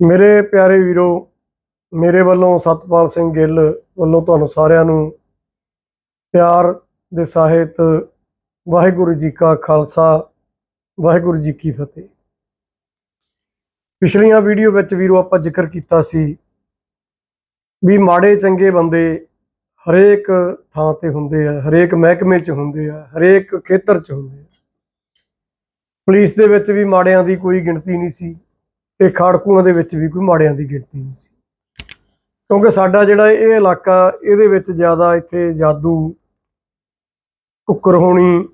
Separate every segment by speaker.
Speaker 1: ਮੇਰੇ ਪਿਆਰੇ ਵੀਰੋ, ਮੇਰੇ ਵੱਲੋਂ ਸਤਪਾਲ ਸਿੰਘ ਗਿੱਲ ਵੱਲੋਂ ਤੁਹਾਨੂੰ ਸਾਰਿਆਂ ਨੂੰ ਪਿਆਰ ਦੇ ਸਾਹਿਤ, ਵਾਹਿਗੁਰੂ ਜੀ ਕਾ ਖਾਲਸਾ, ਵਾਹਿਗੁਰੂ ਜੀ ਕੀ ਫਤਿਹ। ਪਿਛਲੀਆਂ ਵੀਡੀਓ ਵਿੱਚ ਵੀਰੋ ਆਪਾਂ ਜ਼ਿਕਰ ਕੀਤਾ ਸੀ ਵੀ ਮਾੜੇ ਚੰਗੇ ਬੰਦੇ ਹਰੇਕ ਥਾਂ ਤੇ ਹੁੰਦੇ ਆ, ਹਰੇਕ ਮਹਿਕਮੇ 'ਚ ਹੁੰਦੇ ਆ, ਹਰੇਕ ਖੇਤਰ 'ਚ ਹੁੰਦੇ ਆ। ਪੁਲਿਸ ਦੇ ਵਿੱਚ ਵੀ ਮਾੜਿਆਂ ਦੀ ਕੋਈ ਗਿਣਤੀ ਨਹੀਂ ਸੀ। ਤੇ ਖਾੜਕੂਆਂ ਦੇ ਵਿੱਚ ਵੀ ਕੋਈ ਮਾੜਿਆਂ ਦੀ ਗਿਣਤੀ ਨਹੀਂ ਸੀ। ਕਿਉਂਕਿ ਸਾਡਾ ਜਿਹੜਾ ਇਹ ਇਲਾਕਾ, ਇਹਦੇ ਵਿੱਚ ਜ਼ਿਆਦਾ ਇੱਥੇ ਜਾਦੂ ਕੁੱਕਰ ਹੋਣੀ,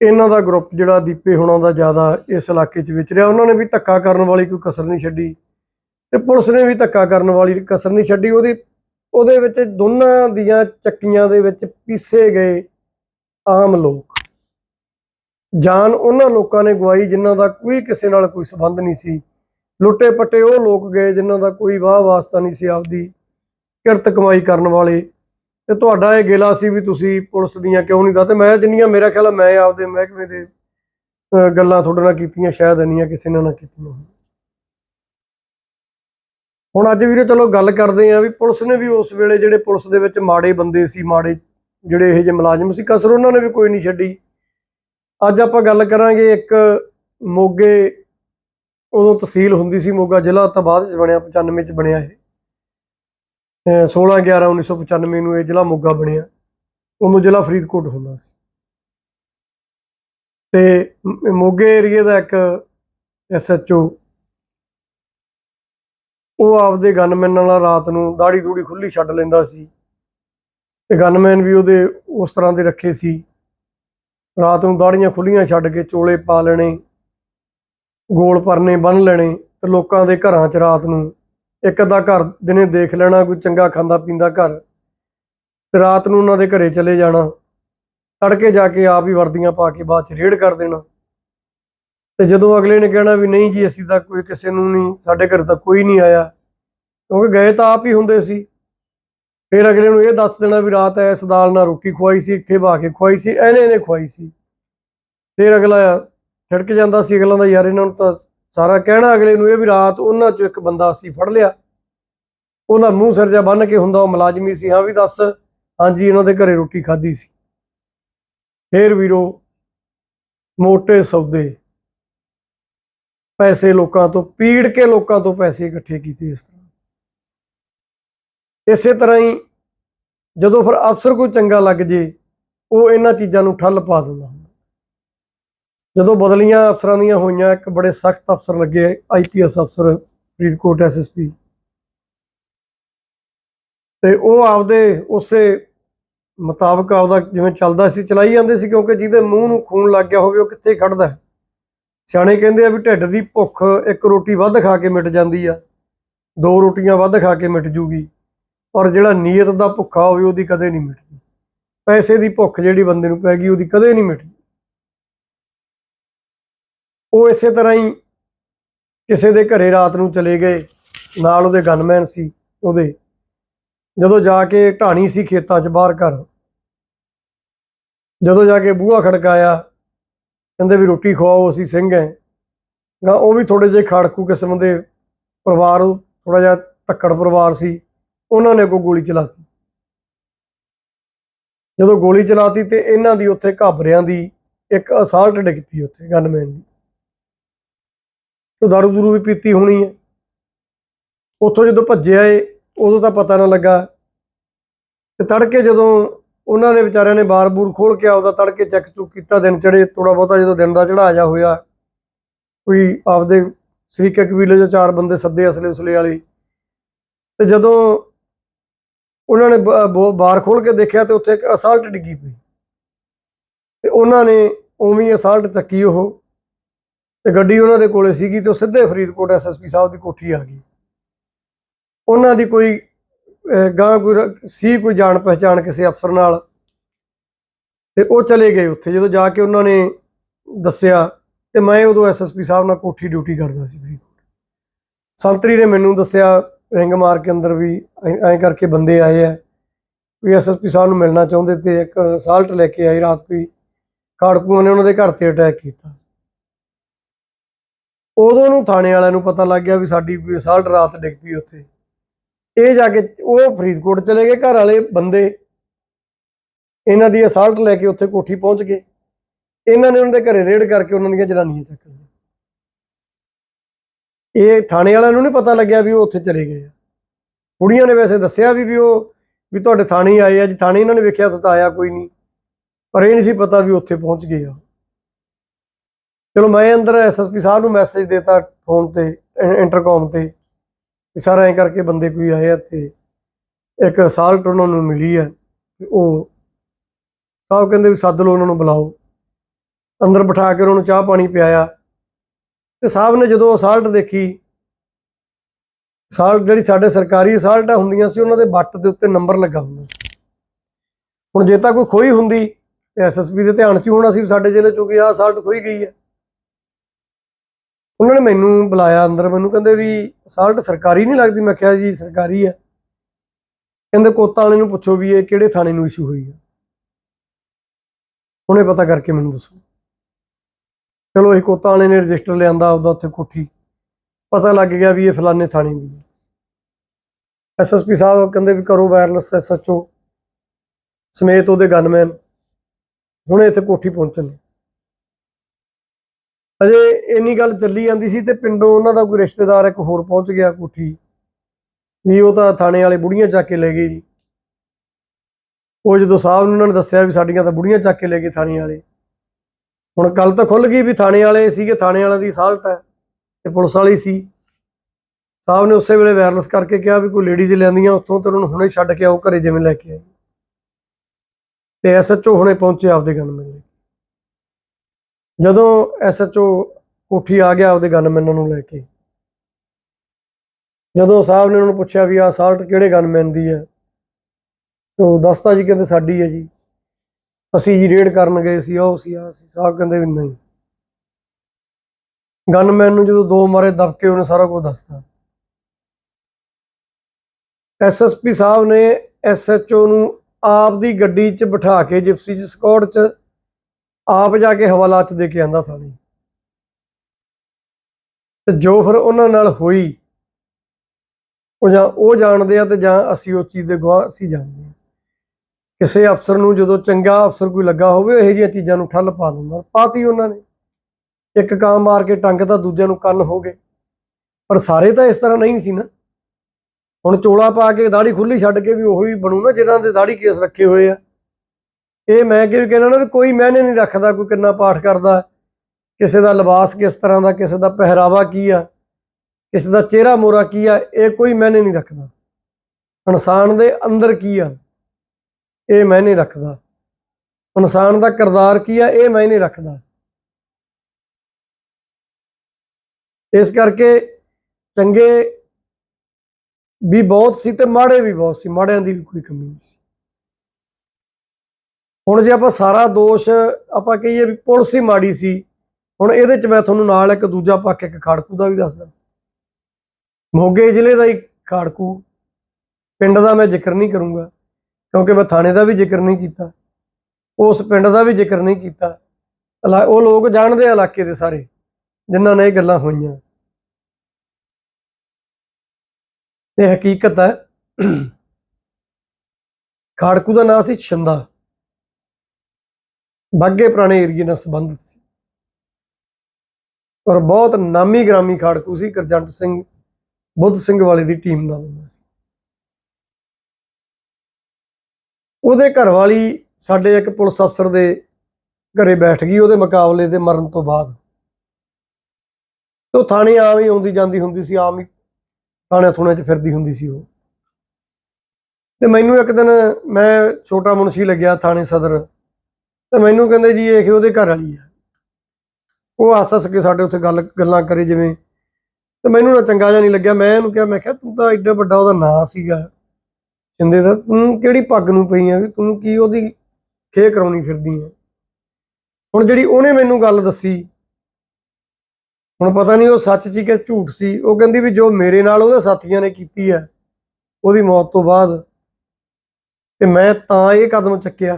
Speaker 1: ਇਹਨਾਂ ਦਾ ਗਰੁੱਪ ਜਿਹੜਾ ਦੀਪੇ ਹੋਣਾ ਦਾ ਜ਼ਿਆਦਾ ਇਸ ਇਲਾਕੇ 'ਚ ਵਿਚਰਿਆ। ਉਹਨਾਂ ਨੇ ਵੀ ਧੱਕਾ ਕਰਨ ਵਾਲੀ ਕੋਈ ਕਸਰ ਨਹੀਂ ਛੱਡੀ ਤੇ ਪੁਲਿਸ ਨੇ ਵੀ ਧੱਕਾ ਕਰਨ ਵਾਲੀ ਕਸਰ ਨਹੀਂ ਛੱਡੀ। ਉਹਦੀ, ਉਹਦੇ ਵਿੱਚ ਦੋਨਾਂ ਦੀਆਂ ਚੱਕੀਆਂ ਦੇ ਵਿੱਚ ਪੀਸੇ ਗਏ ਆਮ ਲੋਕ। ਜਾਨ ਉਹਨਾਂ ਲੋਕਾਂ ਨੇ ਗਵਾਈ ਜਿਨ੍ਹਾਂ ਦਾ ਕੋਈ ਕਿਸੇ ਨਾਲ ਕੋਈ ਸੰਬੰਧ ਨਹੀਂ ਸੀ। ਲੁੱਟੇ ਪੱਟੇ ਉਹ ਲੋਕ ਗਏ ਜਿਨ੍ਹਾਂ ਦਾ ਕੋਈ ਵਾਹ ਵਾਸਤਾ ਨਹੀਂ ਸੀ ਆਪਦੀ ਕਿਰਤ ਕਮਾਈ ਕਰਨ ਵਾਲੇ। ਤੇ ਤੁਹਾਡਾ ਇਹ ਗਿਲਾ ਸੀ ਵੀ ਤੁਸੀਂ ਪੁਲਿਸ ਦੀਆਂ ਕਿਉਂ ਨਹੀਂ ਦਾ ਤੇ ਮੈਂ ਜਿੰਨੀਆਂ ਮੇਰਾ ਖਿਆਲ ਮੈਂ ਆਪਦੇ ਮਹਿਕਮੇ ਦੇ ਅਹ, ਗੱਲਾਂ ਤੁਹਾਡੇ ਨਾਲ ਕੀਤੀਆਂ ਸ਼ਾਇਦ ਇੰਨੀਆਂ ਕਿਸੇ ਨਾਲ ਨਾ ਕੀਤੀਆਂ ਹੁਣ। ਅੱਜ ਵੀਰੇ ਚਲੋ ਗੱਲ ਕਰਦੇ ਆਂ ਵੀ ਪੁਲਿਸ ਨੇ ਵੀ ਉਸ ਵੇਲੇ ਜਿਹੜੇ ਪੁਲਿਸ ਦੇ ਵਿੱਚ ਮਾੜੇ ਬੰਦੇ ਸੀ ਮਾੜੇ ਜਿਹੜੇ ਇਹ ਜਿਹੇ ਮੁਲਾਜ਼ਮ ਸੀ ਕਸਰ ਉਹਨਾਂ ਨੇ ਵੀ ਕੋਈ ਨਹੀਂ ਛੱਡੀ। ਅੱਜ ਆਪਾਂ ਗੱਲ ਕਰਾਂਗੇ ਇੱਕ ਮੋਗੇ ਉਦੋਂ ਤਹਿਸੀਲ ਹੁੰਦੀ ਸੀ, ਮੋਗਾ ਜ਼ਿਲ੍ਹਾ, ਤਾਂ ਬਾਅਦ ਵਿੱਚ ਬਣਿਆ 95 ਚ ਬਣਿਆ ਇਹ। ਅਹ 16 11 1995 ਨੂੰ ਇਹ ਜ਼ਿਲ੍ਹਾ ਮੋਗਾ ਬਣਿਆ। ਉਦੋਂ ਜ਼ਿਲ੍ਹਾ ਫਰੀਦਕੋਟ ਹੁੰਦਾ ਸੀ। ਤੇ ਮੋਗੇ ਏਰੀਏ ਦਾ ਇੱਕ ਐਸਐਚਓ ਉਹ ਆਪਦੇ ਗਨਮੈਨ ਨਾਲ ਰਾਤ ਨੂੰ ਦਾੜੀ ਦੂੜੀ ਖੁੱਲੀ ਛੱਡ ਲੈਂਦਾ ਸੀ। ਤੇ ਗਨਮੈਨ ਵੀ ਉਹਦੇ ਉਸ ਤਰ੍ਹਾਂ ਦੇ ਰੱਖੇ ਸੀ। ਰਾਤ ਨੂੰ ਦਾੜੀਆਂ ਖੁੱਲੀਆਂ ਛੱਡ ਕੇ ਚੋਲੇ ਪਾ ਲੈਣੇ, ਗੋਲ ਪਰਨੇ ਬੰਨ ਲੈਣੇ ਤੇ ਲੋਕਾਂ ਦੇ ਘਰਾਂ 'ਚ ਰਾਤ ਨੂੰ ਇੱਕ ਅੱਧਾ ਘਰ ਦਿਨੇ ਦੇਖ ਲੈਣਾ ਕੋਈ ਚੰਗਾ ਖਾਂਦਾ ਪੀਂਦਾ ਘਰ ਤੇ ਰਾਤ ਨੂੰ ਉਹਨਾਂ ਦੇ ਘਰੇ ਚਲੇ ਜਾਣਾ, ਤੜਕੇ ਜਾ ਕੇ ਆਪ ਹੀ ਵਰਦੀਆਂ ਪਾ ਕੇ ਬਾਅਦ 'ਚ ਰੇਡ ਕਰ ਦੇਣਾ। ਤੇ ਜਦੋਂ ਅਗਲੇ ਨੇ ਕਹਿਣਾ ਵੀ ਨਹੀਂ ਜੀ ਅਸੀਂ ਤਾਂ ਕੋਈ ਕਿਸੇ ਨੂੰ ਨਹੀਂ, ਸਾਡੇ ਘਰ ਤਾਂ ਕੋਈ ਨਹੀਂ ਆਇਆ, ਕਿਉਂਕਿ ਗਏ ਤਾਂ ਆਪ ਹੀ ਹੁੰਦੇ ਸੀ। ਫਿਰ ਅਗਲੇ ਨੂੰ ਇਹ ਦੱਸ ਦੇਣਾ ਵੀ ਰਾਤ ਐਸ ਦਾਲ ਨਾਲ ਰੋਟੀ ਖਵਾਈ ਸੀ, ਇੱਥੇ ਬਾ ਕੇ ਖਵਾਈ ਸੀ, ਐਨੇ ਐਨੇ ਖਵਾਈ ਸੀ। ਫਿਰ ਅਗਲਾ ਛਿੜਕ ਜਾਂਦਾ ਸੀ, ਅਗਲਾ ਦਾ ਯਾਰ ਇਹਨਾਂ ਨੂੰ ਤਾਂ ਸਾਰਾ ਕਹਿਣਾ, ਅਗਲੇ ਨੂੰ ਇਹ ਵੀ ਰਾਤ ਉਹਨਾਂ ਚੋਂ ਇੱਕ ਬੰਦਾ ਸੀ ਫੜ ਲਿਆ। ਉਹਦਾ ਮੂੰਹ ਸਿਰ ਜਾ ਬੰਨ ਕੇ ਹੁੰਦਾ, ਉਹ ਮੁਲਾਜ਼ਮੀ ਸੀ। ਹਾਂ ਵੀ ਦੱਸ, ਹਾਂਜੀ ਇਹਨਾਂ ਦੇ ਘਰੇ ਰੋਟੀ ਖਾਧੀ ਸੀ। ਫੇਰ ਵੀਰੋ ਮੋٹے ਸੌਦੇ। ਪੈਸੇ ਲੋਕਾਂ ਤੋਂ, ਪੀੜ ਕੇ ਲੋਕਾਂ ਤੋਂ ਪੈਸੇ ਇਕੱਠੇ ਕੀਤੇ ਇਸ ਤਰ੍ਹਾਂ। ਇਸੇ ਤਰ੍ਹਾਂ ਹੀ ਜਦੋਂ ਫਿਰ ਅਫਸਰ ਕੋਈ ਚੰਗਾ ਲੱਗ ਜੇ, ਉਹ ਇਹਨਾਂ ਚੀਜ਼ਾਂ ਨੂੰ ਠੱਲ ਪਾ ਦਿੰਦਾ ਹੁੰਦਾ। ਜਦੋਂ ਬਦਲੀਆਂ ਅਫਸਰਾਂ ਦੀਆਂ ਹੋਈਆਂ, ਇੱਕ ਬੜੇ ਸਖਤ ਅਫਸਰ ਲੱਗੇ ਆਈਪੀਐਸ ਅਫਸਰ ਫਰੀਦਕੋਟ ਐਸਐਸਪੀ ਤੇ ਉਹ ਆਪਦੇ ਉਸੇ ਮੁਤਾਬਕ ਆਪਦਾ ਜਿਵੇਂ ਚੱਲਦਾ ਸੀ, ਚਲਾਈ ਜਾਂਦੇ ਸੀ, ਕਿਉਂਕਿ ਜਿਹਦੇ ਮੂੰਹ ਨੂੰ ਖੂਨ ਲੱਗ ਗਿਆ ਹੋਵੇ, ਉਹ ਕਿੱਥੇ ਖੜਦਾ ਸਿਆਣੇ ਕਹਿੰਦੇ ਆ ਵੀ ਢਿੱਡ ਦੀ ਭੁੱਖ ਇੱਕ ਰੋਟੀ ਵੱਧ ਖਾ ਕੇ ਮਿਟ ਜਾਂਦੀ ਆ, ਦੋ ਰੋਟੀਆਂ ਵੱਧ ਖਾ ਕੇ ਮਿਟ ਜੂਗੀ। ਔਰ ਜਿਹੜਾ ਨੀਅਤ ਦਾ ਭੁੱਖਾ ਹੋਵੇ ਉਹਦੀ ਕਦੇ ਨਹੀਂ ਮਿਟਦੀ। ਪੈਸੇ ਦੀ ਭੁੱਖ ਜਿਹੜੀ ਬੰਦੇ ਨੂੰ ਪੈ ਗਈ ਉਹਦੀ ਕਦੇ ਨਹੀਂ ਮਿਟਦੀ। ਉਹ ਇਸੇ ਤਰ੍ਹਾਂ ਹੀ ਕਿਸੇ ਦੇ ਘਰੇ ਰਾਤ ਨੂੰ ਚਲੇ ਗਏ, ਨਾਲ ਉਹਦੇ ਗਨਮੈਨ ਸੀ ਉਹਦੇ। ਜਦੋਂ ਜਾ ਕੇ ਢਾਣੀ ਸੀ ਖੇਤਾਂ 'ਚ ਬਾਹਰ ਘਰ, ਜਦੋਂ ਜਾ ਕੇ ਬੂਹਾ ਖੜਕਾਇਆ, ਕਹਿੰਦੇ ਵੀ ਰੋਟੀ ਖਵਾਓ, ਅਸੀਂ ਸਿੰਘ ਹੈ। ਗਾ ਉਹ ਵੀ ਥੋੜੇ ਜਿਹੇ ਖਾੜਕੂ ਕਿਸਮ ਦੇ ਪਰਿਵਾਰ ਥੋੜਾ ਜਿਹਾ ਧੱਕੜ ਪਰਿਵਾਰ ਸੀ। ਉਹਨਾਂ ਨੇ ਕੋ ਗੋਲੀ ਚਲਾਤੀ। ਜਦੋਂ ਗੋਲੀ ਚਲਾਤੀ ਤੇ ਇਹਨਾਂ ਦੀ ਉੱਥੇ ਘਾਬਰਿਆਂ ਦੀ ਇੱਕ ਅਸਾਲਟ ਡਿੱਗ ਪਈ ਉੱਥੇ ਗਨਮੈਨ ਦੀ। ਉਹ ਦਾਰੂ ਦੂਰੂ ਵੀ ਪੀਤੀ ਹੋਣੀ ਹੈ। ਉੱਥੋਂ ਜਦੋਂ ਭੱਜਿਆ ਏ ਉਦੋਂ ਤਾਂ ਪਤਾ ਨਾ ਲੱਗਾ। ਤੇ ਤੜਕੇ ਜਦੋਂ ਉਹਨਾਂ ਨੇ ਵਿਚਾਰਿਆਂ ਨੇ ਬਾਰ-ਬੂਰ ਖੋਲ ਕੇ ਆਪਦਾ ਤੜਕੇ ਚੈੱਕ ਚੁੱਕ ਕੀਤਾ, ਦਿਨ ਚੜੇ ਥੋੜਾ ਬਹੁਤਾ ਜਦੋਂ ਦਿਨ ਦਾ ਚੜਾ ਜਾ ਹੋਇਆ, ਕੋਈ ਆਪਦੇ ਸਰੀਕੇ ਕਬੀਲੇ ਦੇ ਚਾਰ ਬੰਦੇ ਸੱਦੇ ਅਸਲੇ ਉਸਲੇ ਵਾਲੇ। ਤੇ ਜਦੋਂ ਉਹਨਾਂ ਨੇ ਬ- ਬੋ- ਬਾਰ ਖੋਲ ਕੇ ਦੇਖਿਆ ਤੇ ਉੱਥੇ ਇੱਕ ਅਸਾਲਟ ਡਿੱਗੀ ਪਈ। ਤੇ ਉਹਨਾਂ ਨੇ ਉਵੇਂ ਅਸਾਲਟ ਚੱਕੀ ਉਹ। ਤੇ ਗੱਡੀ ਉਹਨਾਂ ਦੇ ਕੋਲੇ ਸੀਗੀ ਤੇ ਉਹ ਸਿੱਧੇ ਫਰੀਦਕੋਟ ਐਸਐਸਪੀ ਸਾਹਿਬ ਦੀ ਕੋਠੀ ਆ ਗਈ। ਉਹਨਾਂ ਦੀ ਕੋਈ ਅਹ, ਗਾਂ ਕੋਈ ਸੀ ਕੋਈ ਜਾਣ ਪਹਿਚਾਣ ਕਿਸੇ ਅਫਸਰ ਨਾਲ। ਤੇ ਉਹ ਚਲੇ ਗਏ ਉੱਥੇ। ਜਦੋਂ ਜਾ ਕੇ ਉਹਨਾਂ ਨੇ ਦੱਸਿਆ ਤੇ ਮੈਂ ਉਦੋਂ ਐਸਐਸਪੀ ਸਾਹਿਬ ਨਾਲ ਕੋਠੀ ਡਿਊਟੀ ਕਰਦਾ ਸੀ ਫਰੀਦਕੋਟ। ਸੰਤਰੀ ਨੇ ਮੈਨੂੰ ਦੱਸਿਆ ਰਿੰਗ ਮਾਰ ਕੇ ਅੰਦਰ ਵੀ ਐਂ ਕਰਕੇ ਬੰਦੇ ਆਏ ਆ। ਵੀ ਐਸਐਸਪੀ ਸਾਹਿਬ ਨੂੰ ਮਿਲਣਾ ਚਾਹੁੰਦੇ ਤੇ ਇੱਕ ਸਾਲਟ ਲੈ ਕੇ ਆਈ ਰਾਤ ਕੋਈ ਖਾੜਕੂਆਂ ਨੇ ਉਹਨਾਂ ਦੇ ਘਰ ਤੇ ਅਟੈਕ ਕੀਤਾ। ਉਦੋਂ ਨੂੰ ਥਾਣੇ ਵਾਲਿਆਂ ਨੂੰ ਪਤਾ ਲੱਗ ਗਿਆ ਵੀ ਸਾਡੀ ਕੋਈ ਅਸਾਲਟ ਰਾਤ ਡਿੱਗ ਪਈ ਉੱਥੇ। ਇਹ ਜਾ ਕੇ ਉਹ ਫਰੀਦਕੋਟ ਚਲੇ ਗਏ, ਘਰ ਵਾਲੇ ਬੰਦੇ। ਇਹਨਾਂ ਦੀ ਅਸਾਲਟ ਲੈ ਕੇ ਉੱਥੇ ਕੋਠੀ ਪਹੁੰਚ ਗਏ। ਇਹਨਾਂ ਨੇ ਉਹਨਾਂ ਦੇ ਘਰੇ ਰੇਡ ਕਰਕੇ ਉਹਨਾਂ ਦੀਆਂ ਜਨਾਨੀਆਂ ਚੱਕ ਲਈਆਂ। ਇਹ ਥਾਣੇ ਵਾਲਿਆਂ ਨੂੰ ਨਹੀਂ ਪਤਾ ਲੱਗਿਆ ਵੀ ਉਹ ਉੱਥੇ ਚਲੇ ਗਏ ਆ। ਕੁੜੀਆਂ ਨੇ ਵੈਸੇ ਦੱਸਿਆ ਵੀ ਵੀ ਉਹ, ਵੀ ਤੁਹਾਡੇ ਥਾਣੇ ਆਏ ਆ, ਜੀ ਥਾਣੇ ਇਹਨਾਂ ਨੇ ਵੇਖਿਆ ਤਾਂ ਤਾਂ ਆਇਆ ਕੋਈ ਨਹੀਂ। ਪਰ ਇਹ ਨਹੀਂ ਸੀ ਪਤਾ ਵੀ ਉੱਥੇ ਪਹੁੰਚ ਗਏ ਆ। ਚਲੋ ਮੈਂ ਅੰਦਰ ਐਸਐਸਪੀ ਸਾਹਿਬ ਨੂੰ ਮੈਸੇਜ ਦੇਤਾ ਫੋਨ ਤੇ, ਇ- ਤੇ, ਵੀ ਸਾਰਾ ਐਂ ਕਰਕੇ ਬੰਦੇ ਕੋਈ ਆਏ ਆ ਤੇ ਇੱਕ ਅਸਾਲਟ ਉਹਨਾਂ ਨੂੰ ਮਿਲੀ ਹੈ ਉਹ ਸਾਹਿਬ ਕਹਿੰਦੇ ਵੀ ਸੱਦ ਲਓ ਉਹਨਾਂ ਨੂੰ ਬੁਲਾਓ। ਅੰਦਰ ਬਿਠਾ ਕੇ ਉਹਨਾਂ ਨੂੰ ਚਾਹ ਪਾਣੀ ਪਿਆਇਆ। ਤੇ ਸਾਹਿਬ ਨੇ ਜਦੋਂ ਅਸਾਲਟ ਦੇਖੀ, ਅਸਾਲਟ ਜਿਹੜੀ ਸਾਡੇ ਸਰਕਾਰੀ ਅਸਾਲਟਾਂ ਹੁੰਦੀਆਂ ਸੀ, ਉਹਨਾਂ ਦੇ ਬੱਟ ਦੇ ਉੱਤੇ ਨੰਬਰ ਲੱਗਾ ਹੁੰਦਾ ਸੀ। ਹੁਣ ਜੇ ਤਾਂ ਕੋਈ ਖੋਈ ਹੁੰਦੀ, ਤੇ ਐਸਐਸਪੀ ਦੇ ਧਿਆਨ 'ਚ ਹੋਣਾ ਸੀ ਵੀ ਸਾਡੇ ਜ਼ਿਲ੍ਹੇ 'ਚੋਂ ਕਿ ਆਹ ਅਸਾਲਟ ਖੋਈ ਗਈ ਹੈ। ਉਹਨਾਂ ਨੇ ਮੈਨੂੰ ਬੁਲਾਇਆ ਅੰਦਰ, ਮੈਨੂੰ ਕਹਿੰਦੇ ਵੀ ਅਸਾਲਟ ਸਰਕਾਰੀ ਨਹੀਂ ਲੱਗਦੀ। ਮੈਂ ਕਿਹਾ ਜੀ, ਸਰਕਾਰੀ ਹੈ। ਕਹਿੰਦੇ ਕੋਤਾ ਵਾਲੇ ਨੂੰ ਪੁੱਛੋ ਵੀ ਇਹ ਕਿਹੜੇ ਥਾਣੇ ਨੂੰ ਇਸ਼ੂ ਹੋਈ ਹੈ। ਉਹਨੇ ਪਤਾ ਕਰਕੇ ਮੈਨੂੰ ਦੱਸੋ। ਚਲੋ ਇਹ ਕੋਤਾ ਵਾਲੇ ਨੇ ਰਜਿਸਟਰ ਲਿਆਂਦਾ ਆਪਦਾ ਉੱਥੇ ਕੋਠੀ। ਪਤਾ ਲੱਗ ਗਿਆ ਵੀ ਇਹ ਫਲਾਣੇ ਥਾਣੇ ਦੀ ਹੈ। ਐਸਐਸਪੀ ਸਾਹਿਬ ਕਹਿੰਦੇ ਵੀ ਕਰੋ ਵਾਇਰਲੈਸ ਐਸਐਚਓ ਸਮੇਤ ਉਹਦੇ ਗਨਮੈਨ ਹੁਣੇ ਇੱਥੇ ਕੋਠੀ ਪਹੁੰਚਣ। ਅਜੇ ਇੰਨੀ ਗੱਲ ਚੱਲੀ ਜਾਂਦੀ ਸੀ ਤੇ ਪਿੰਡੋਂ ਉਹਨਾਂ ਦਾ ਕੋਈ ਰਿਸ਼ਤੇਦਾਰ ਇੱਕ ਹੋਰ ਪਹੁੰਚ ਗਿਆ ਕੋਠੀ। ਵੀ ਉਹ ਤਾਂ ਥਾਣੇ ਵਾਲੇ ਬੁੜੀਆਂ ਚੱਕ ਕੇ ਲੈ ਗਏ ਜੀ। ਉਹ ਜਦੋਂ ਸਾਹਿਬ ਨੂੰ ਉਹਨਾਂ ਨੇ ਦੱਸਿਆ ਵੀ ਸਾਡੀਆਂ ਤਾਂ ਬੁੜੀਆਂ ਚੱਕ ਕੇ ਲੈ ਗਏ ਥਾਣੇ ਵਾਲੇ। ਹੁਣ ਕੱਲ ਤਾਂ ਖੁੱਲ ਗਈ ਵੀ ਥਾਣੇ ਵਾਲੇ ਸੀਗੇ, ਥਾਣੇ ਵਾਲਿਆਂ ਦੀ ਸਾਲਟ ਹੈ ਤੇ ਪੁਲਿਸ ਵਾਲੀ ਸੀ। ਸਾਹਿਬ ਨੇ ਉਸੇ ਵੇਲੇ ਵਾਇਰਲੈਸ ਕਰਕੇ ਕਿਹਾ ਵੀ ਕੋਈ ਲੇਡੀਜ਼ ਲੈਂਦੀਆਂ ਉੱਥੋਂ ਤੇ ਉਹਨਾਂ ਨੂੰ ਹੁਣੇ ਛੱਡ ਕੇ ਆਓ, ਘਰੇ ਜਿਵੇਂ ਲੈ ਕੇ ਆਏ। ਤੇ ਐਸਐਚਓ ਹੁਣੇ ਪਹੁੰਚੇ ਆਪਦੇ ਗਨਮੈਨ ਲੈ ਕੇ। ਜਦੋਂ ਐਸਐਚਓ ਕੋਠੀ ਆ ਗਿਆ ਆਪਦੇ ਗਨਮੈਨਾਂ ਨੂੰ ਲੈ ਕੇ। ਜਦੋਂ ਸਾਹਿਬ ਨੇ ਉਹਨਾਂ ਨੂੰ ਪੁੱਛਿਆ ਵੀ ਆਹ ਸਾਲਟ ਕਿਹੜੇ ਗਨਮੈਨ ਦੀ ਹੈ, ਤੇ ਉਹ ਦੱਸਤਾ ਜੀ ਕਹਿੰਦੇ ਸਾਡੀ ਹੈ ਜੀ। ਅਸੀਂ ਜੀ ਰੇਡ ਕਰਨ ਗਏ ਸੀ, ਉਹ ਸੀ ਆ ਸੀ ਸਾਹਿਬ ਕਹਿੰਦੇ ਵੀ ਨਹੀਂ। ਗਨਮੈਨ ਨੂੰ ਜਦੋਂ ਦੋ ਮਾਰੇ ਦਬਕੇ ਉਹਨੇ ਸਾਰਾ ਕੁਝ ਦੱਸਤਾ। ਐਸਐਸਪੀ ਸਾਹਿਬ ਨੇ ਐਸਐਚਓ ਨੂੰ ਆਪ ਦੀ ਗੱਡੀ 'ਚ ਬਿਠਾ ਕੇ, ਜਿਪਸੀ 'ਚ ਸਕਾਟ 'ਚ ਆਪ ਜਾ ਕੇ ਹਵਾਲਾ 'ਚ ਦੇ ਕੇ ਆਂਦਾ ਥਾਣੇ। ਤੇ ਜੋ ਫਿਰ ਉਹਨਾਂ ਨਾਲ ਹੋਈ, ਉਹ ਜਾਂ ਉਹ ਜਾਣਦੇ ਆ ਤੇ ਜਾਂ ਅਸੀਂ ਉਸ ਚੀਜ਼ ਦੇ ਗਵਾਹ ਅਸੀਂ ਜਾਣਦੇ ਆ। ਕਿਸੇ ਅਫਸਰ ਨੂੰ ਜਦੋਂ ਚੰਗਾ ਅਫਸਰ ਕੋਈ ਲੱਗਾ ਹੋਵੇ ਇਹੋ ਜਿਹੀਆਂ ਚੀਜ਼ਾਂ ਨੂੰ ਠੱਲ ਪਾ ਦਿੰਦਾ। ਪਾਤੀ ਉਹਨਾਂ ਨੇ। ਇੱਕ ਕਾਂ ਮਾਰ ਕੇ ਟੰਗ ਤਾਂ ਦੂਜਿਆਂ ਨੂੰ ਕੰਨ ਹੋ ਗਏ। ਪਰ ਸਾਰੇ ਤਾਂ ਇਸ ਤਰ੍ਹਾਂ ਨਹੀਂ ਸੀ ਨਾ। ਹੁਣ ਚੋਲਾ ਪਾ ਕੇ ਦਾੜੀ ਖੁੱਲੀ ਛੱਡ ਕੇ ਵੀ ਉਹੀ ਬਣੂ ਨਾ ਜਿਹਨਾਂ ਦੇ ਦਾੜੀ ਕੇਸ ਰੱਖੇ ਹੋਏ ਆ। ਇਹ ਮੈਂ ਕਿ ਕਹਿੰਦਾ ਨਾ ਵੀ ਕੋਈ ਮੈਨੇ ਨਹੀਂ ਰੱਖਦਾ, ਕੋਈ ਕਿੰਨਾ ਪਾਠ ਕਰਦਾ। ਕਿਸੇ ਦਾ ਲਿਬਾਸ ਕਿਸ ਤਰ੍ਹਾਂ ਦਾ, ਕਿਸੇ ਦਾ ਪਹਿਰਾਵਾ ਕੀ ਆ, ਕਿਸੇ ਦਾ ਚਿਹਰਾ ਮੋਰਾ ਕੀ ਆ, ਇਹ ਕੋਈ ਮੈਨੇ ਨਹੀਂ ਰੱਖਦਾ। ਇਨਸਾਨ ਦੇ ਅੰਦਰ ਕੀ ਆ? ਇਹ ਮੈਨੇ ਰੱਖਦਾ। ਇਨਸਾਨ ਦਾ ਕਿਰਦਾਰ ਕੀ ਆ, ਇਹ ਮੈਨੇ ਰੱਖਦਾ। ਇਸ ਕਰਕੇ ਚੰਗੇ ਵੀ ਬਹੁਤ ਸੀ ਤੇ ਮਾੜੇ ਵੀ ਬਹੁਤ ਸੀ, ਮਾੜਿਆਂ ਦੀ ਵੀ ਕੋਈ ਕਮੀ ਨਹੀਂ ਸੀ। ਹੁਣ ਜੇ ਆਪਾਂ ਸਾਰਾ ਦੋਸ਼ ਆਪਾਂ ਕਹੀਏ ਵੀ ਪੁਲਿਸ ਹੀ ਮਾੜੀ ਸੀ, ਹੁਣ ਇਹਦੇ ਚ ਮੈਂ ਤੁਹਾਨੂੰ ਨਾਲ ਇੱਕ ਦੂਜਾ ਪੱਖ, ਇੱਕ ਖਾੜਕੂ ਦਾ ਵੀ ਦੱਸਦਾ ਮੋਗੇ ਜ਼ਿਲ੍ਹੇ ਦਾ ਹੀ ਖਾੜਕੂ, ਪਿੰਡ ਦਾ ਮੈਂ ਜ਼ਿਕਰ ਨਹੀਂ ਕਰੂੰਗਾ। ਕਿਉਂਕਿ ਮੈਂ ਥਾਣੇ ਦਾ ਵੀ ਜ਼ਿਕਰ ਨਹੀਂ ਕੀਤਾ, ਉਸ ਪਿੰਡ ਦਾ ਵੀ ਜ਼ਿਕਰ ਨਹੀਂ ਕੀਤਾ। ਇਲਾ- ਉਹ ਲੋਕ ਜਾਣਦੇ ਆ ਇਲਾਕੇ ਦੇ ਸਾਰੇ, ਜਿਨ੍ਹਾਂ ਨੇ ਇਹ ਗੱਲਾਂ ਹੋਈਆਂ। ਇਹ ਹਕੀਕਤ ਹੈ। ਖਾੜਕੂ ਦਾ ਨਾਂ ਸੀ ਛਿੰਦਾ। ਬਾਗੇ ਪੁਰਾਣੇ ਏਰੀਏ ਨਾਲ ਸੰਬੰਧਿਤ ਸੀ। ਔਰ ਬਹੁਤ ਨਾਮੀ ਗ੍ਰਾਮੀ ਖਾੜਕੂ ਸੀ ਕਰਜੰਟ ਸਿੰਘ, ਬੁੱਧ ਸਿੰਘ ਵਾਲੇ ਦੀ ਟੀਮ ਦਾ ਬੰਦਾ ਸੀ। ਉਹਦੇ ਘਰ ਵਾਲੀ ਸਾਡੇ ਇੱਕ ਪੁਲਿਸ ਅਫਸਰ ਦੇ ਘਰੇ ਬੈਠ ਗਈ ਉਹਦੇ ਮੁਕਾਬਲੇ ਦੇ ਮਰਨ ਤੋਂ ਬਾਅਦ। ਤੇ ਉਹ ਥਾਣੇ ਆਮ ਹੀ ਆਉਂਦੀ ਜਾਂਦੀ ਹੁੰਦੀ ਸੀ, ਆਮ ਹੀ ਥਾਣੇ ਥੁਣੇ 'ਚ ਫਿਰਦੀ ਹੁੰਦੀ ਸੀ ਉਹ। ਤੇ ਮੈਨੂੰ ਇੱਕ ਦਿਨ ਮੈਂ ਛੋਟਾ ਮੁਨਸ਼ੀ ਲੱਗਿਆ ਥਾਣੇ ਸਦਰ, ਤੇ ਮੈਨੂੰ ਕਹਿੰਦੇ ਜੀ ਇਹ ਕਿ ਉਹਦੇ ਘਰ ਵਾਲੀ ਆ। ਉਹ ਹੱਸ ਹੱਸ ਕੇ ਸਾਡੇ ਉੱਥੇ ਗੱਲ, ਗੱਲਾਂ ਕਰੇ ਜਿਵੇਂ। ਤੇ ਮੈਨੂੰ ਨਾ ਚੰਗਾ ਜਿਹਾ ਨਹੀਂ ਲੱਗਿਆ, ਮੈਂ ਇਹਨੂੰ ਕਿਹਾ, ਮੈਂ ਕਿਹਾ ਤੂੰ ਤਾਂ ਐਡਾ ਵੱਡਾ ਉਹਦਾ ਨਾਂ ਸੀਗਾ। ਕਹਿੰਦੇ ਦਾ ਤੂੰ ਕਿਹੜੀ ਪੱਗ ਨੂੰ ਪਈ ਆ? ਵੀ ਤੂੰ ਕੀ ਉਹਦੀ ਖੇ ਕਰਾਉਣੀ ਫਿਰਦੀ ਆ? ਹੁਣ ਜਿਹੜੀ ਉਹਨੇ ਮੈਨੂੰ ਗੱਲ ਦੱਸੀ, ਹੁਣ ਪਤਾ ਨਹੀਂ ਉਹ ਸੱਚ ਸੀ ਕਿ ਝੂਠ ਸੀ, ਉਹ ਕਹਿੰਦੀ ਵੀ ਜੋ ਮੇਰੇ ਨਾਲ ਉਹਦੇ ਸਾਥੀਆਂ ਨੇ ਕੀਤੀ ਹੈ ਉਹਦੀ ਮੌਤ ਤੋਂ ਬਾਅਦ, ਤੇ ਮੈਂ ਤਾਂ ਇਹ ਕਦਮ ਚੱਕਿਆ।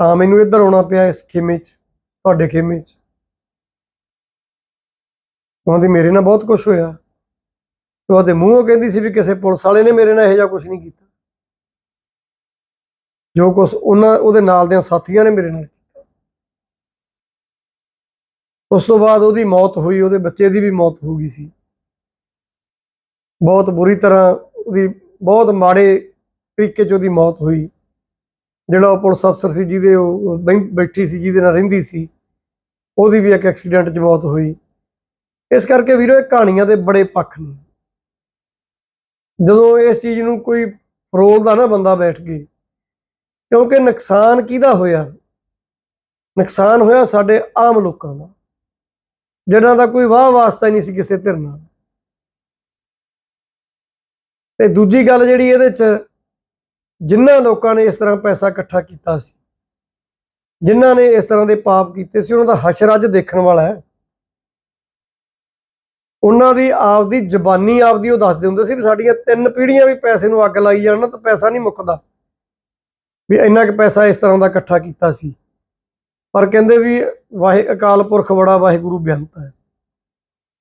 Speaker 1: ਤਾਂ ਮੈਨੂੰ ਇੱਧਰ ਆਉਣਾ ਪਿਆ ਇਸ ਖੇਮੇ 'ਚ, ਤੁਹਾਡੇ ਖੇਮੇ 'ਚ। ਕਹਿੰਦੀ ਮੇਰੇ ਨਾਲ ਬਹੁਤ ਕੁਝ ਹੋਇਆ। ਤੇ ਉਹਦੇ ਮੂੰਹੋਂ ਕਹਿੰਦੀ ਸੀ ਵੀ ਕਿਸੇ ਪੁਲਿਸ ਵਾਲੇ ਨੇ ਮੇਰੇ ਨਾਲ ਇਹੋ ਜਿਹਾ ਕੁਝ ਨਹੀਂ ਕੀਤਾ। ਜੋ ਕੁਝ ਉਹਨਾਂ, ਉਹਦੇ ਨਾਲ ਦੇ ਸਾਥੀਆਂ ਨੇ ਮੇਰੇ ਨਾਲ ਕੀਤਾ। ਉਸ ਤੋਂ ਬਾਅਦ ਉਹਦੀ ਮੌਤ ਹੋਈ, ਉਹਦੇ ਬੱਚੇ ਦੀ ਵੀ ਮੌਤ ਹੋ ਗਈ ਸੀ। ਬਹੁਤ ਬੁਰੀ ਤਰ੍ਹਾਂ ਉਹਦੀ, ਬਹੁਤ ਮਾੜੇ ਤਰੀਕੇ 'ਚ ਉਹਦੀ ਮੌਤ ਹੋਈ। ਜਿਹੜਾ ਉਹ ਪੁਲਿਸ ਅਫਸਰ ਸੀ ਜਿਹਦੇ ਉਹ ਬੈਠੀ ਸੀ, ਜਿਹਦੇ ਨਾਲ ਰਹਿੰਦੀ ਸੀ, ਉਹਦੀ ਵੀ ਇੱਕ ਐਕਸੀਡੈਂਟ 'ਚ ਮੌਤ ਹੋਈ। ਇਸ ਕਰਕੇ ਵੀਰੋ, ਇਹ ਕਹਾਣੀਆਂ ਦੇ ਬੜੇ ਪੱਖ ਨੇ। ਜਦੋਂ ਇਸ ਚੀਜ਼ ਨੂੰ ਕੋਈ ਫਰੋਲਦਾ ਨਾ ਬੰਦਾ ਬੈਠ ਕੇ, ਕਿਉਂਕਿ ਨੁਕਸਾਨ ਕਿਹਦਾ ਹੋਇਆ? ਨੁਕਸਾਨ ਹੋਇਆ ਸਾਡੇ ਆਮ ਲੋਕਾਂ ਦਾ, ਜਿਹਨਾਂ ਦਾ ਕੋਈ ਵਾਹ ਵਾਸਤਾ ਹੀ ਨਹੀਂ ਸੀ ਕਿਸੇ ਧਿਰ ਨਾਲ। ਤੇ ਦੂਜੀ ਗੱਲ ਜਿਹੜੀ ਇਹਦੇ 'ਚ ਜਿਨ੍ਹਾਂ ਲੋਕਾਂ ਨੇ ਇਸ ਤਰ੍ਹਾਂ ਪੈਸਾ ਇਕੱਠਾ ਕੀਤਾ ਸੀ ਜਿਨ੍ਹਾਂ ਨੇ ਇਸ ਤਰ੍ਹਾਂ ਦੇ ਪਾਪ ਕੀਤੇ ਸੀ, ਉਹਨਾਂ ਦਾ ਹਸ਼ਰ ਅੱਜ ਦੇਖਣ ਵਾਲਾ ਹੈ। ਉਹਨਾਂ ਦੀ ਆਪਦੀ ਜ਼ਬਾਨੀ ਆਪਦੀ ਉਹ ਦੱਸਦੇ ਹੁੰਦੇ ਸੀ ਵੀ ਸਾਡੀਆਂ ਤਿੰਨ ਪੀੜ੍ਹੀਆਂ ਵੀ ਪੈਸੇ ਨੂੰ ਅੱਗ ਲਾਈ ਜਾਣ ਨਾ ਤਾਂ ਪੈਸਾ ਨਹੀਂ ਮੁੱਕਦਾ। ਵੀ ਇੰਨਾ ਕੁ ਪੈਸਾ ਇਸ ਤਰ੍ਹਾਂ ਦਾ ਇਕੱਠਾ ਕੀਤਾ ਸੀ। ਪਰ ਕਹਿੰਦੇ ਵੀ ਵਾਹਿ, ਅਕਾਲ ਪੁਰਖ ਬੜਾ ਵਾਹਿਗੁਰੂ ਬੇਅੰਤ ਹੈ।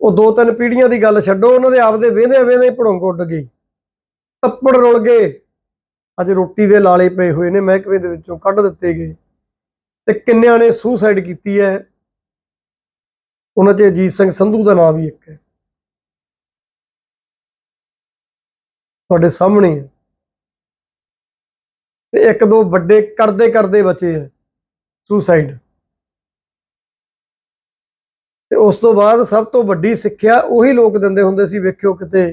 Speaker 1: ਉਹ ਦੋ ਤਿੰਨ ਪੀੜ੍ਹੀਆਂ ਦੀ ਗੱਲ ਛੱਡੋ, ਉਹਨਾਂ ਦੇ ਆਪਦੇ ਵੇਹਦੇ ਵੇਹਦੇ ਭੜੋਂਗ ਉੱਡ ਗਈ ਤੱਪੜ ਰੁਲ ਗਏ। ਅੱਜ ਰੋਟੀ ਦੇ ਲਾਲੇ ਪਏ ਹੋਏ ਨੇ, ਮਹਿਕਮੇ ਦੇ ਵਿੱਚੋਂ ਕੱਢ ਦਿੱਤੇ ਗਏ। ਤੇ ਕਿੰਨਿਆਂ ਨੇ ਸੁਸਾਈਡ ਕੀਤੀ ਹੈ। ਉਹਨਾਂ 'ਚ ਅਜੀਤ ਸਿੰਘ ਸੰਧੂ ਦਾ ਨਾਮ ਵੀ ਇੱਕ ਹੈ। ਤੁਹਾਡੇ ਸਾਹਮਣੇ ਹੈ। ਤੇ ਇੱਕ ਦੋ ਵੱਡੇ ਕਰਦੇ ਕਰਦੇ ਬਚੇ ਹੈ। ਸੁਸਾਈਡ ਤੇ ਉਸ ਤੋਂ ਬਾਅਦ ਸਭ ਤੋਂ ਵੱਡੀ ਸਿੱਖਿਆ ਉਹੀ ਲੋਕ ਦਿੰਦੇ ਹੁੰਦੇ ਸੀ, ਵੇਖਿਓ ਕਿਤੇ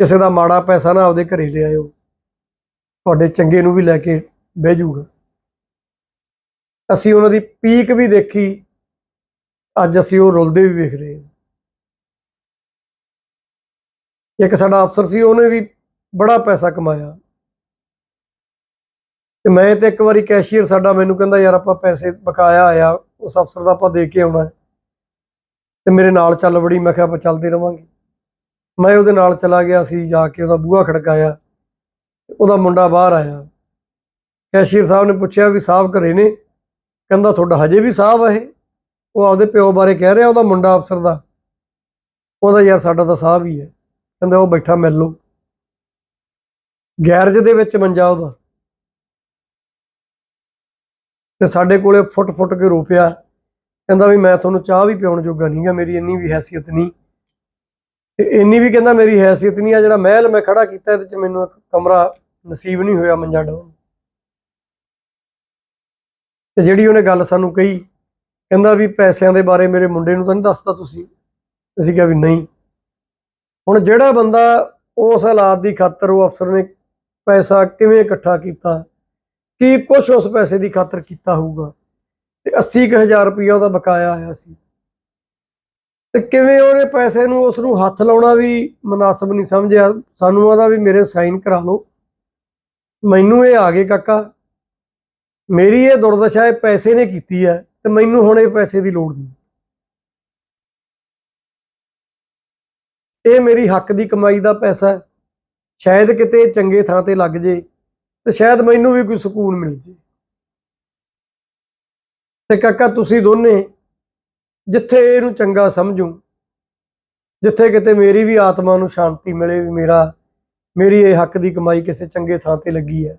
Speaker 1: ਕਿਸੇ ਦਾ ਮਾੜਾ ਪੈਸਾ ਨਾ ਆਪਦੇ ਘਰੇ ਲਿਆਇਓ ਤੁਹਾਡੇ ਚੰਗੇ ਨੂੰ ਵੀ ਲੈ ਕੇ ਬਹਿ ਜਾਊਗਾ। ਅਸੀਂ ਉਹਨਾਂ ਦੀ ਪੀਕ ਵੀ ਦੇਖੀ, ਅੱਜ ਅਸੀਂ ਉਹ ਰੁਲਦੇ ਵੀ ਵੇਖ ਰਹੇ ਹਾਂ। ਇੱਕ ਸਾਡਾ ਅਫਸਰ ਸੀ, ਉਹਨੇ ਵੀ ਬੜਾ ਪੈਸਾ ਕਮਾਇਆ। ਤੇ ਮੈਂ ਤੇ ਇੱਕ ਵਾਰੀ ਕੈਸ਼ੀਅਰ ਸਾਡਾ ਮੈਨੂੰ ਕਹਿੰਦਾ, ਯਾਰ ਆਪਾਂ ਪੈਸੇ ਬਕਾਇਆ ਆਇਆ ਉਸ ਅਫਸਰ ਦਾ ਆਪਾਂ ਦੇ ਕੇ ਆਉਣਾ ਹੈ। ਤੇ ਮੇਰੇ ਨਾਲ ਚੱਲ ਵੜੀ, ਮੈਂ ਕਿਹਾ ਆਪਾਂ ਚੱਲਦੇ ਰਵਾਂਗੇ। ਮੈਂ ਉਹਦੇ ਨਾਲ ਚਲਾ ਗਿਆ ਸੀ, ਜਾ ਕੇ ਉਹਦਾ ਬੂਹਾ ਖੜਕਾਇਆ, ਉਹਦਾ ਮੁੰਡਾ ਬਾਹਰ ਆਇਆ। ਕੈਸ਼ੀਅਰ ਸਾਹਿਬ ਨੇ ਪੁੱਛਿਆ ਵੀ ਸਾਹਿਬ ਘਰੇ ਨੇ? ਕਹਿੰਦਾ, ਤੁਹਾਡਾ ਹਜੇ ਵੀ ਸਾਹਿਬ ਹੈ ਇਹ? ਉਹ ਆਪਦੇ ਪਿਓ ਬਾਰੇ ਕਹਿ ਰਿਹਾ, ਉਹਦਾ ਮੁੰਡਾ ਅਫਸਰ ਦਾ। ਉਹਦਾ, ਯਾਰ ਸਾਡਾ ਤਾਂ ਸਾਹਿਬ ਹੀ ਹੈ। ਕਹਿੰਦਾ ਉਹ ਬੈਠਾ ਮਿਲ ਲਓ। ਗੈਰਜ ਦੇ ਵਿੱਚ ਮੰਜਾ ਉਹਦਾ। ਤੇ ਸਾਡੇ ਕੋਲੇ ਫੁੱਟ ਫੁੱਟ ਕੇ ਰੋ ਪਿਆ ਕਹਿੰਦਾ ਵੀ ਮੈਂ ਤੁਹਾਨੂੰ ਚਾਹ ਵੀ ਪਿਉਣ ਜੋਗਾ ਨਹੀਂਗਾ ਮੇਰੀ ਇੰਨੀ ਵੀ ਹੈਸੀਅਤ ਨਹੀਂ। ਤੇ ਇੰਨੀ ਵੀ ਕਹਿੰਦਾ ਮੇਰੀ ਹੈਸੀਅਤ ਨਹੀਂ ਆ, ਜਿਹੜਾ ਮਹਿਲ ਮੈਂ ਖੜਾ ਕੀਤਾ, ਇਹਦੇ ਚ ਮੈਨੂੰ ਇੱਕ ਕਮਰਾ ਨਸੀਬ ਨਹੀਂ ਹੋਇਆ ਮੰਜਾ ਡਾਉਣ ਤੇ ਜਿਹੜੀ ਉਹਨੇ ਗੱਲ ਸਾਨੂੰ ਕਹੀ, ਕਹਿੰਦਾ ਵੀ ਪੈਸਿਆਂ ਦੇ ਬਾਰੇ ਮੇਰੇ ਮੁੰਡੇ ਨੂੰ ਤਾਂ ਨਹੀਂ ਦੱਸਦਾ ਤੁਸੀਂ। ਅਸੀਂ ਕਿਹਾ ਵੀ ਨਹੀਂ। ਹੁਣ ਜਿਹੜਾ ਬੰਦਾ ਉਸ ਹਾਲਾਤ ਦੀ ਖਾਤਰ ਉਹ ਅਫਸਰ ਨੇ ਪੈਸਾ ਕਿਵੇਂ ਇਕੱਠਾ ਕੀਤਾ? ਕੀ ਕੁਝ ਉਸ ਪੈਸੇ ਦੀ ਖਾਤਰ ਕੀਤਾ ਹੋਊਗਾ? ਤੇ 80000 ਰੁਪਇਆ ਉਹਦਾ ਬਕਾਇਆ ਆਇਆ ਸੀ। ਤੇ ਕਿਵੇਂ ਉਹਨੇ ਪੈਸੇ ਨੂੰ ਉਸ ਨੂੰ ਹੱਥ ਲਾਉਣਾ ਵੀ ਮناسب ਨਹੀਂ ਸਮਝਿਆ? ਸਾਨੂੰ ਉਹਦਾ ਵੀ ਮੇਰੇ ਸਾਈਨ ਕਰਾ ਲਓ। ਮੈਨੂੰ ਇਹ ਆ ਗਏ ਕਾਕਾ। ਮੇਰੀ ਇਹ ਦੁਰਦਸ਼ਾ ਇਹ ਪੈਸੇ ਨੇ ਕੀਤੀ ਹੈ ਤੇ ਮੈਨੂੰ ਹੁਣ ਇਹ ਪੈਸੇ ਦੀ ਲੋੜ ਨਹੀਂ। ਇਹ ਮੇਰੀ ਹੱਕ ਦੀ ਕਮਾਈ ਦਾ ਪੈਸਾ ਹੈ। ਸ਼ਾਇਦ ਕਿਤੇ ਚੰਗੇ ਥਾਂ ਤੇ ਲੱਗ ਜੇ ਤੇ ਸ਼ਾਇਦ ਮੈਨੂੰ ਵੀ ਕੋਈ ਸਕੂਨ ਮਿਲ ਜੇ। ਤੇ ਕਾਕਾ, ਤੁਸੀਂ ਦੋਨੇ ਜਿੱਥੇ ਇਹਨੂੰ ਚੰਗਾ ਸਮਝੋ, ਜਿੱਥੇ ਕਿਤੇ ਮੇਰੀ ਵੀ ਆਤਮਾ ਨੂੰ ਸ਼ਾਂਤੀ ਮਿਲੇ ਵੀ ਮੇਰਾ, ਮੇਰੀ ਇਹ ਹੱਕ ਦੀ ਕਮਾਈ ਕਿਸੇ ਚੰਗੇ ਥਾਂ ਤੇ ਲੱਗੀ ਹੈ।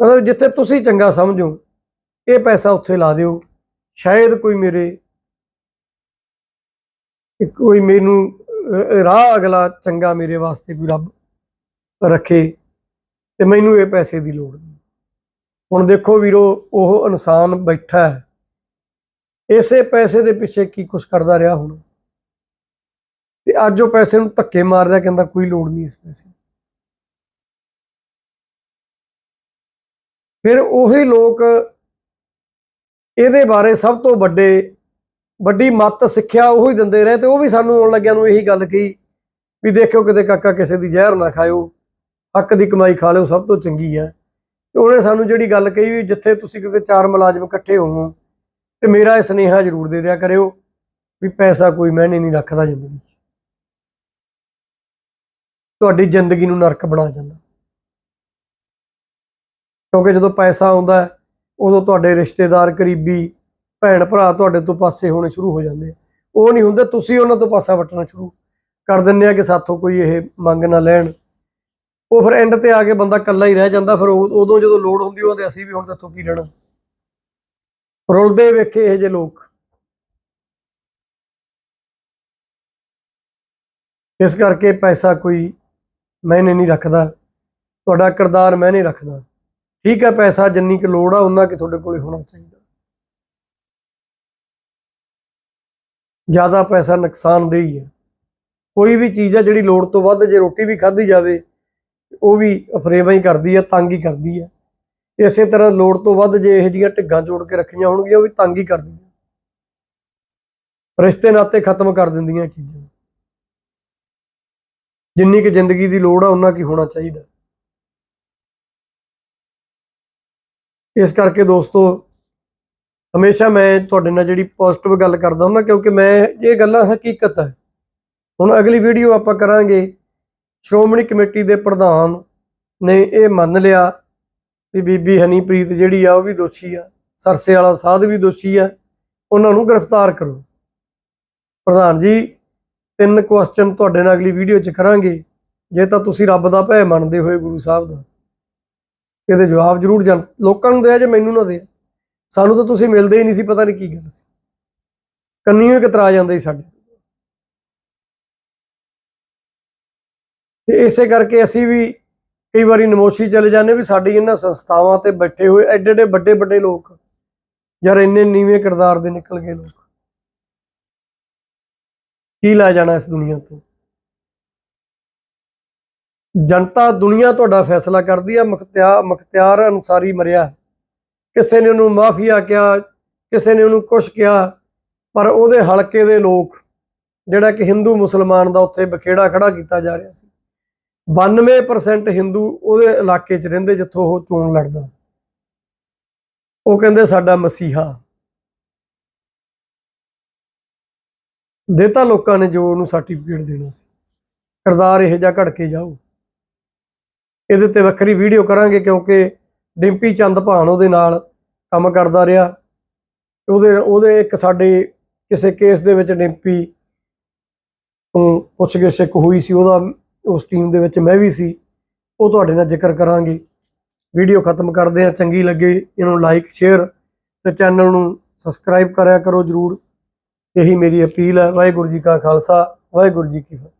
Speaker 1: ਮਤਲਬ ਜਿੱਥੇ ਤੁਸੀਂ ਚੰਗਾ ਸਮਝੋ, ਇਹ ਪੈਸਾ ਉੱਥੇ ਲਾ ਦਿਓ। ਸ਼ਾਇਦ ਕੋਈ ਮੇਰੇ, ਕੋਈ ਮੈਨੂੰ ਰਾਹ ਅਗਲਾ ਚੰਗਾ ਮੇਰੇ ਵਾਸਤੇ ਕੋਈ ਰੱਬ ਰੱਖੇ ਤੇ ਮੈਨੂੰ ਇਹ ਪੈਸੇ ਦੀ ਲੋੜ ਨਹੀਂ। ਹੁਣ ਦੇਖੋ ਵੀਰੋ, ਉਹ ਇਨਸਾਨ ਬੈਠਾ ਹੈ। ਇਸੇ ਪੈਸੇ ਦੇ ਪਿੱਛੇ ਕੀ ਕੁਛ ਕਰਦਾ ਰਿਹਾ ਹੁਣ? ਤੇ ਅੱਜ ਉਹ ਪੈਸੇ ਨੂੰ ਧੱਕੇ ਮਾਰ ਰਿਹਾ ਕਹਿੰਦਾ ਕੋਈ ਲੋੜ ਨਹੀਂ ਇਸ ਪੈਸੇ ਫਿਰ ਉਹੀ ਲੋਕ ਇਹਦੇ ਬਾਰੇ ਸਭ ਤੋਂ ਵੱਡੇ ਵੱਡੀ ਮੱਤ, ਸਿੱਖਿਆ ਉਹੀ ਦਿੰਦੇ ਰਹੇ ਤੇ ਉਹ ਵੀ ਸਾਨੂੰ ਆਉਣ ਲੱਗਿਆਂ ਨੂੰ ਇਹੀ ਗੱਲ ਕਹੀ ਵੀ ਦੇਖਿਓ ਕਿਤੇ ਕਾਕਾ ਕਿਸੇ ਦੀ ਜ਼ਹਿਰ ਨਾ ਖਾਇਓ, ਹੱਕ ਦੀ ਕਮਾਈ ਖਾ ਲਿਓ, ਸਭ ਤੋਂ ਚੰਗੀ ਹੈ। ਤੇ ਉਹਨੇ ਸਾਨੂੰ ਜਿਹੜੀ ਗੱਲ ਕਹੀ ਵੀ ਜਿੱਥੇ ਤੁਸੀਂ ਕਿਤੇ ਚਾਰ ਮੁਲਾਜ਼ਮ ਇਕੱਠੇ ਹੋਵੋ ਤੇ ਮੇਰਾ ਇਹ ਸੁਨੇਹਾ ਜ਼ਰੂਰ ਦੇ ਦਿਆ ਕਰਿਓ ਵੀ ਪੈਸਾ ਕੋਈ ਮੈਨੇ ਨਹੀਂ ਰੱਖਦਾ ਜ਼ਿੰਦਗੀ 'ਚ। ਤੁਹਾਡੀ ਜ਼ਿੰਦਗੀ ਨੂੰ ਨਰਕ ਬਣਾ ਜਾਂਦਾ। ਕਿਉਂਕਿ ਜਦੋਂ ਪੈਸਾ ਆਉਂਦਾ ਉਦੋਂ ਤੁਹਾਡੇ ਰਿਸ਼ਤੇਦਾਰ, ਕਰੀਬੀ ਭੈਣ ਭਰਾ ਤੁਹਾਡੇ ਤੋਂ ਪਾਸੇ ਹੋਣੇ ਸ਼ੁਰੂ ਹੋ ਜਾਂਦੇ ਆ। ਉਹ ਨਹੀਂ ਹੁੰਦੇ, ਤੁਸੀਂ ਉਹਨਾਂ ਤੋਂ ਪਾਸਾ ਵਟਣਾ ਸ਼ੁਰੂ ਕਰ ਦਿੰਦੇ ਆ ਕਿ ਸਾਥੋਂ ਕੋਈ ਇਹ ਮੰਗ ਨਾ ਲੈਣ। ਉਹ ਫਿਰ ਐਂਡ ਤੇ ਆ ਕੇ ਬੰਦਾ ਇਕੱਲਾ ਹੀ ਰਹਿ ਜਾਂਦਾ, ਫਿਰ ਉਹ- ਉਦੋਂ ਜਦੋਂ ਲੋੜ ਹੁੰਦੀ ਉਹਦੇ ਅਸੀਂ ਵੀ ਹੁਣ ਦੱਸੋ ਕੀ ਲੈਣਾ। ਰੁਲਦੇ ਵੇਖੇ ਇਹ ਜੇ ਲੋਕ। ਇਸ ਕਰਕੇ ਪੈਸਾ ਕੋਈ ਮੈਨੇ ਨਹੀਂ ਰੱਖਦਾ। ਤੁਹਾਡਾ ਕਿਰਦਾਰ ਮੈਂ ਨਹੀਂ ਰੱਖਦਾ। ਠੀਕ ਹੈ, ਪੈਸਾ ਜਿੰਨੀ ਕੁ ਲੋੜ ਆ ਉਹਨਾਂ ਕਿ ਤੁਹਾਡੇ ਕੋਲੇ ਹੋਣਾ ਚਾਹੀਦਾ। ਜ਼ਿਆਦਾ ਪੈਸਾ ਨੁਕਸਾਨਦੇਹ ਹੈ ਕੋਈ ਵੀ ਚੀਜ਼ ਆ ਜਿਹੜੀ ਲੋੜ ਤੋਂ ਵੱਧ ਜੇ ਰੋਟੀ ਵੀ ਖਾਧੀ ਜਾਵੇ, ਉਹ ਵੀ ਅਫਰੇਵਾ ਹੀ ਕਰਦੀ ਹੈ, ਤੰਗ ਹੀ ਕਰਦੀ ਹੈ। ਇਸੇ ਤਰ੍ਹਾਂ ਲੋੜ ਤੋਂ ਵੱਧ ਜੇ ਇਹੋ ਜਿਹੀਆਂ ਢਿੱਗਾਂ ਜੋੜ ਕੇ ਰੱਖੀਆਂ ਹੋਣਗੀਆਂ, ਉਹ ਵੀ ਤੰਗ ਹੀ ਕਰਦੀਆਂ। ਰਿਸ਼ਤੇ ਨਾਤੇ ਖਤਮ ਕਰ ਦਿੰਦੀਆਂ ਚੀਜ਼ਾਂ। ਜਿੰਨੀ ਕਿ ਜ਼ਿੰਦਗੀ ਦੀ ਲੋੜ ਆ ਉਹਨਾਂ ਕੀ ਹੋਣਾ ਚਾਹੀਦਾ। ਇਸ ਕਰਕੇ ਦੋਸਤੋ ਹਮੇਸ਼ਾ ਮੈਂ ਤੁਹਾਡੇ ਨਾਲ ਜਿਹੜੀ ਪੋਜ਼ਿਟਿਵ ਗੱਲ ਕਰਦਾ ਹੁੰਦਾ, ਕਿਉਂਕਿ ਮੈਂ ਇਹ ਗੱਲਾਂ ਹਕੀਕਤ ਹੈ। ਹੁਣ ਅਗਲੀ ਵੀਡੀਓ ਆਪਾਂ ਕਰਾਂਗੇ। ਸ਼੍ਰੋਮਣੀ ਕਮੇਟੀ ਦੇ ਪ੍ਰਧਾਨ ਨੇ ਇਹ ਮੰਨ ਲਿਆ ਵੀ ਬੀਬੀ ਹਨੀਪ੍ਰੀਤ ਜਿਹੜੀ ਆ, ਉਹ ਵੀ ਦੋਸ਼ੀ ਆ। ਸਰਸੇ ਵਾਲਾ ਸਾਧ ਵੀ ਦੋਸ਼ੀ ਆ। ਉਹਨਾਂ ਨੂੰ ਗ੍ਰਿਫਤਾਰ ਕਰੋ। ਪ੍ਰਧਾਨ ਜੀ, ਤਿੰਨ ਕੁਐਸਚਨ ਤੁਹਾਡੇ ਨਾਲ ਅਗਲੀ ਵੀਡੀਓ 'ਚ ਕਰਾਂਗੇ। ਜੇ ਤਾਂ ਤੁਸੀਂ ਰੱਬ ਦਾ ਭੈ ਮੰਨਦੇ ਹੋਏ ਗੁਰੂ ਸਾਹਿਬ ਦਾ। ਇਹਦੇ ਜਵਾਬ ਜ਼ਰੂਰ ਜਾਣ ਲੋਕਾਂ ਨੂੰ ਦਿਆ ਜੇ ਮੈਨੂੰ ਨਾ ਦੇ ਸਾਨੂੰ ਤਾਂ ਤੁਸੀਂ ਮਿਲਦੇ ਹੀ ਨਹੀਂ ਸੀ, ਪਤਾ ਨਹੀਂ ਕੀ ਗੱਲ ਸੀ। ਕੰਨੀਓ ਹੀ ਕਤਰਾ ਜਾਂਦਾ ਸੀ ਸਾਡੇ ਤੇ ਇਸੇ ਕਰਕੇ ਅਸੀਂ ਵੀ ਕਈ ਵਾਰੀ ਨਮੋਸ਼ੀ ਚਲੇ ਜਾਂਦੇ ਵੀ ਸਾਡੀ ਇਹਨਾਂ ਸੰਸਥਾਵਾਂ ਤੇ ਬੈਠੇ ਹੋਏ ਐਡੇ ਐਡੇ ਵੱਡੇ ਵੱਡੇ ਲੋਕ, ਯਾਰ ਇੰਨੇ ਨੀਵੇਂ ਕਿਰਦਾਰ ਦੇ ਨਿਕਲ ਗਏ ਲੋਕ। ਕੀ ਲੈ ਜਾਣਾ ਇਸ ਦੁਨੀਆ ਤੋਂ? ਜਨਤਾ ਦੁਨੀਆ ਤੁਹਾਡਾ ਫੈਸਲਾ ਕਰਦੀ ਆ ਮੁਖਤਿਆਰ ਮੁਖਤਿਆਰ ਅਨਸਾਰੀ ਮਰਿਆ। ਕਿਸੇ ਨੇ ਉਹਨੂੰ ਮਾਫੀਆ ਕਿਹਾ, ਕਿਸੇ ਨੇ ਉਹਨੂੰ ਕੁਛ ਕਿਹਾ, ਪਰ ਉਹਦੇ ਹਲਕੇ ਦੇ ਲੋਕ, ਜਿਹੜਾ ਕਿ ਹਿੰਦੂ ਮੁਸਲਮਾਨ ਦਾ ਉੱਥੇ ਬਖੇੜਾ ਖੜਾ ਕੀਤਾ ਜਾ ਰਿਹਾ ਸੀ 92% ਹਿੰਦੂ ਉਹਦੇ ਇਲਾਕੇ 'ਚ ਰਹਿੰਦੇ ਜਿੱਥੋਂ ਉਹ ਚੋਣ ਲੜਦਾ। ਉਹ ਕਹਿੰਦੇ ਸਾਡਾ ਮਸੀਹਾ। ਦੇਤਾ ਲੋਕਾਂ ਨੇ ਜੋ ਉਹਨੂੰ ਸਰਟੀਫਿਕੇਟ ਦੇਣਾ ਸੀ। ਕਿਰਦਾਰ ਇਹ ਜਿਹਾ ਘੜ ਕੇ ਜਾਓ ਇਹਦੇ ਤੇ ਵੱਖਰੀ ਵੀਡੀਓ ਕਰਾਂਗੇ ਕਿਉਂਕਿ ਡਿੰਪੀ ਚੰਦ ਭਾਨ ਉਹਦੇ ਨਾਲ ਕੰਮ ਕਰਦਾ ਰਿਹਾ। ਉਹਦੇ ਉਹਦੇ ਇੱਕ ਸਾਡੇ ਕਿਸੇ ਕੇਸ ਦੇ ਵਿੱਚ ਡਿੰਪੀ ਤੋਂ ਪੁੱਛਗਿੱਛ ਇੱਕ ਹੋਈ ਸੀ, ਉਹਦਾ ਉਸ ਟੀਮ ਦੇ ਵਿੱਚ ਮੈਂ ਵੀ ਸੀ। ਉਹ ਤੁਹਾਡੇ ਨਾਲ ਜ਼ਿਕਰ ਕਰਾਂਗੇ। ਵੀਡੀਓ ਖਤਮ ਕਰਦੇ ਆ ਚੰਗੀ ਲੱਗੇ ਇਹਨੂੰ ਲਾਈਕ ਸ਼ੇਅਰ ਤੇ ਚੈਨਲ ਨੂੰ ਸਬਸਕ੍ਰਾਈਬ ਕਰਿਆ ਕਰੋ ਜਰੂਰ। ਇਹੀ ਮੇਰੀ ਅਪੀਲ ਹੈ। ਵਾਹਿਗੁਰੂ ਜੀ ਕਾ ਖਾਲਸਾ, ਵਾਹਿਗੁਰੂ ਜੀ ਕੀ ਫਤਿਹ।